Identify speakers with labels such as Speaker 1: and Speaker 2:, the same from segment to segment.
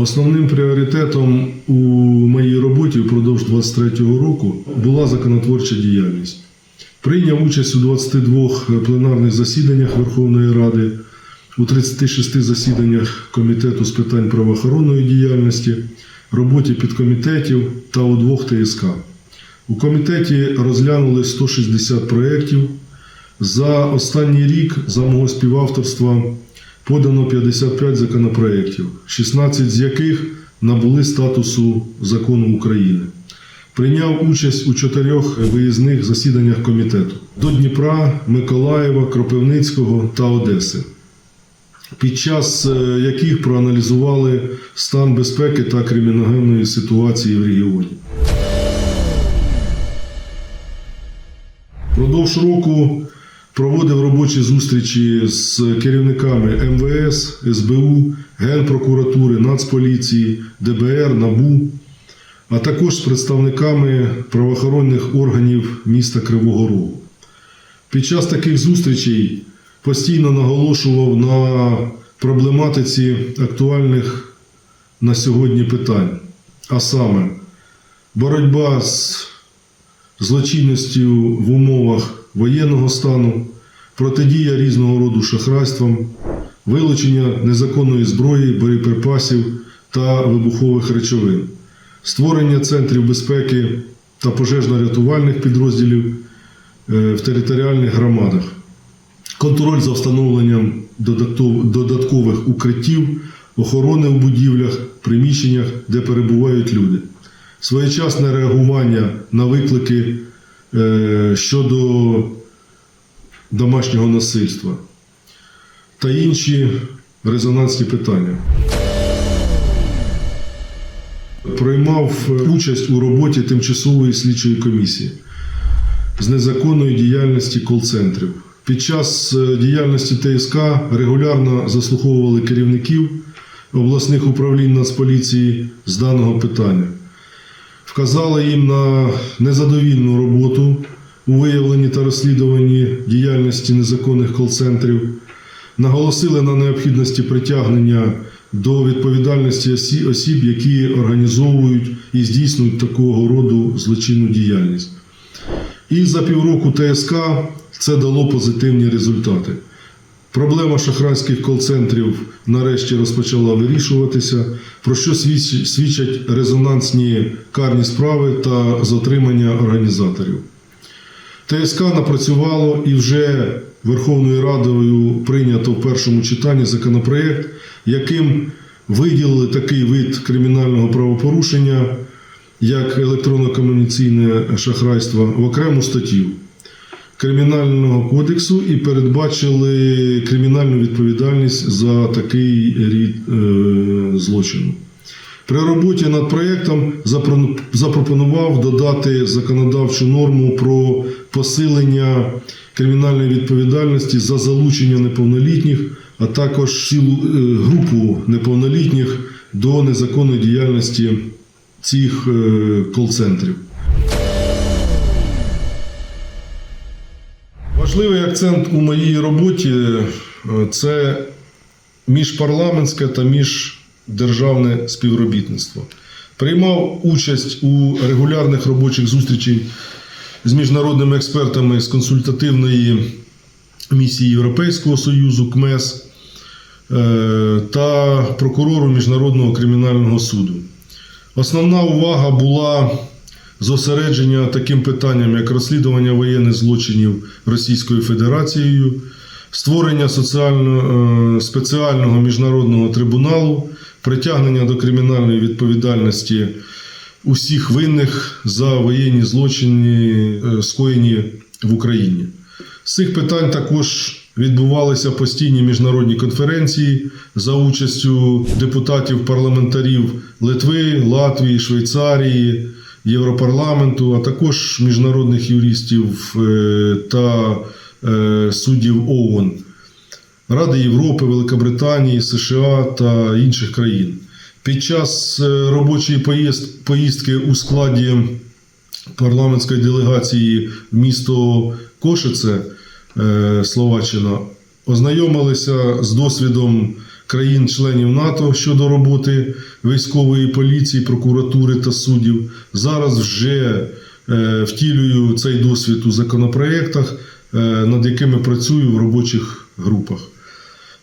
Speaker 1: Основним пріоритетом у моїй роботі впродовж 23-го року була законотворча діяльність. Прийняв участь у 22 пленарних засіданнях Верховної Ради, у 36 засіданнях Комітету з питань правоохоронної діяльності, роботі підкомітетів та у двох ТСК. У комітеті розглянули 160 проєктів. За останній рік за мого співавторства подано 55 законопроєктів, 16 з яких набули статусу закону України. Прийняв участь у чотирьох виїзних засіданнях комітету до Дніпра, Миколаєва, Кропивницького та Одеси, під час е, яких проаналізували стан безпеки та криміногенної ситуації в регіоні. Продовж року проводив робочі зустрічі з керівниками МВС, СБУ, Генпрокуратури, Нацполіції, ДБР, НАБУ, а також з представниками правоохоронних органів міста Кривого Рогу. Під час таких зустрічей постійно наголошував на проблематиці актуальних на сьогодні питань, а саме боротьба з злочинністю в умовах воєнного стану, протидія різного роду шахрайствам, вилучення незаконної зброї, боєприпасів та вибухових речовин, створення центрів безпеки та пожежно-рятувальних підрозділів е, в територіальних громадах, контроль за встановленням додаткових укриттів, охорони у будівлях, приміщеннях, де перебувають люди своєчасне реагування на виклики е, щодо домашнього насильства та інші резонансні питання. Приймав участь у роботі тимчасової слідчої комісії з незаконної діяльності кол-центрів. Під час е, діяльності ТСК регулярно заслуховували керівників обласних управлінь Нацполіції з даного питання вказали їм на незадовільну роботу у виявленні та розслідуванні діяльності незаконних кол-центрів, наголосили на необхідності притягнення до відповідальності осіб, які організовують і здійснюють такого роду злочинну діяльність. І за півроку ТСК це дало позитивні результати. Проблема шахрайських кол-центрів нарешті розпочала вирішуватися, про що свідчать резонансні карні справи та затримання організаторів. ТСК напрацювало і вже Верховною Радою прийнято в першому читанні законопроєкт, яким виділили такий вид кримінального правопорушення, як електронно-комунікаційне шахрайство, в окрему статтю. Кримінального кодексу і передбачили кримінальну відповідальність за такий рід е, злочину. При роботі над проєктом запропонував додати законодавчу норму про посилення кримінальної відповідальності за залучення неповнолітніх, а також цілу е, групу неповнолітніх до незаконної діяльності цих е, кол-центрів. Важливий акцент у моїй роботі е, це міжпарламентське та міждержавне співробітництво. Приймав участь у регулярних робочих зустрічах з міжнародними експертами з консультативної місії Європейського Союзу КМЕС е, та прокурору Міжнародного кримінального суду. Основна увага була зосередження таким питанням, як розслідування воєнних злочинів Російською Федерацією, створення соціально, е, спеціального міжнародного трибуналу, притягнення до кримінальної відповідальності усіх винних за воєнні злочини, е, скоєні в Україні. З цих питань також відбувалися постійні міжнародні конференції за участю депутатів парламентарів Литви, Латвії, Швейцарії, Європарламенту, а також міжнародних юристів е, та е, суддів ООН, Ради Європи, Великобританії, США та інших країн. Під час е, робочої поїздки у складі парламентської делегації в місто Кошице, Словаччина, ознайомилися з досвідом країн-членів НАТО щодо роботи військової поліції, прокуратури та суддів. Зараз вже е, втілюю цей досвід у законопроєктах, е, над якими працюю в робочих групах.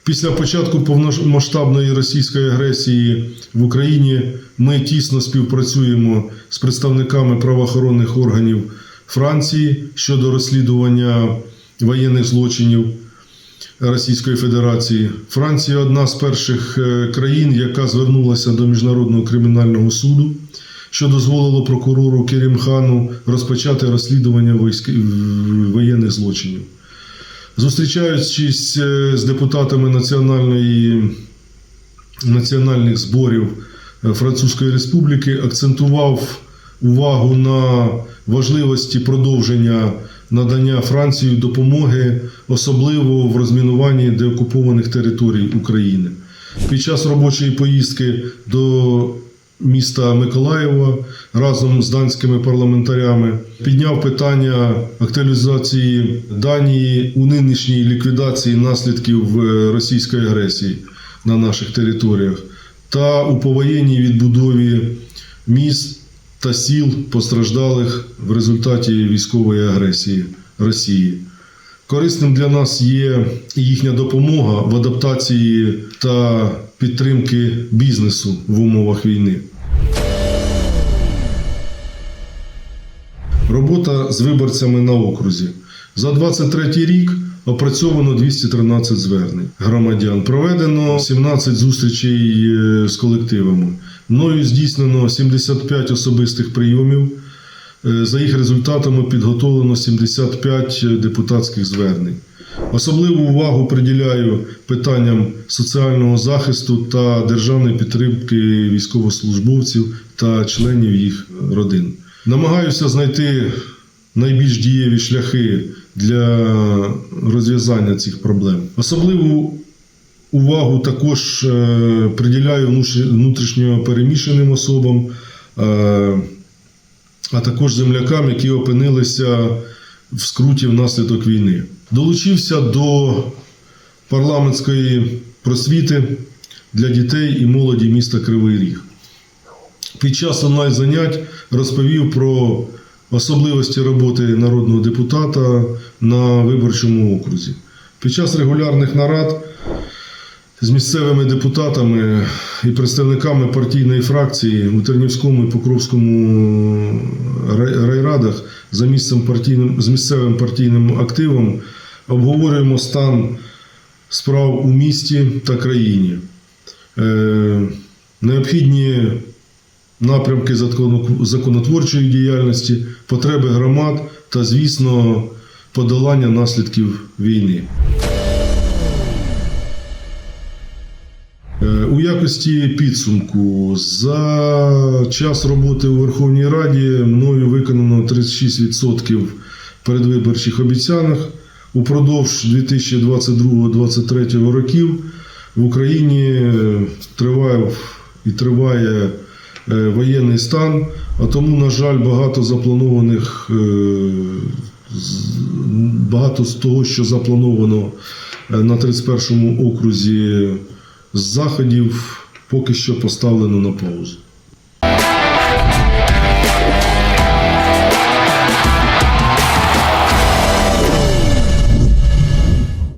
Speaker 1: Після початку повномасштабної російської агресії в Україні ми тісно співпрацюємо з представниками правоохоронних органів Франції щодо розслідування воєнних злочинів Російської Федерації. Франція одна з перших е, країн, яка звернулася до Міжнародного кримінального суду, що дозволило прокурору Керімхану розпочати розслідування воєнних злочинів. Зустрічаючись е, з депутатами національної, національних зборів е, Французької Республіки, акцентував увагу на важливості продовження надання Франції допомоги, особливо в розмінуванні деокупованих територій України. Під час робочої поїздки до міста Миколаєва разом з данськими парламентарями підняв питання актуалізації Данії у нинішній ліквідації наслідків е, російської агресії на наших територіях та у повоєнній відбудові міст та сіл постраждалих в результаті військової агресії Росії. Корисним для нас є їхня допомога в адаптації та підтримки бізнесу в умовах війни. Робота з виборцями на окрузі. За 23 рік опрацьовано 213 звернень громадян. Проведено 17 зустрічей е, з колективами. Мною здійснено 75 особистих прийомів. Е, За їх результатами підготовлено 75 депутатських звернень. Особливу увагу приділяю питанням соціального захисту та державної підтримки військовослужбовців та членів їх родин. Намагаюся знайти найбільш дієві шляхи для розв'язання цих проблем. Особливу увагу також е, приділяю внутрішньо переміщеним особам. е, а також землякам, які опинилися в скруті внаслідок війни. Долучився до парламентської просвіти для дітей і молоді міста Кривий Ріг. Під час онлайн занять розповів про особливості роботи народного депутата на виборчому окрузі. Під час регулярних нарад з місцевими депутатами і представниками партійної фракції у Тернівському і Покровському райрадах за місцем партійним, з місцевим партійним активом обговорюємо стан справ у місті та країні. Е, необхідні напрямки законотворчої діяльності, потреби громад та, звісно, подолання наслідків війни. Е, У якості підсумку за час роботи у Верховній Раді мною виконано 36% передвиборчих обіцянок. Упродовж 2022-2023 років в Україні е, триває і триває воєнний стан, а тому, на жаль, багато запланованих, е, багато з того, що заплановано е, на 31 окрузі заходів поки що поставлено на паузу.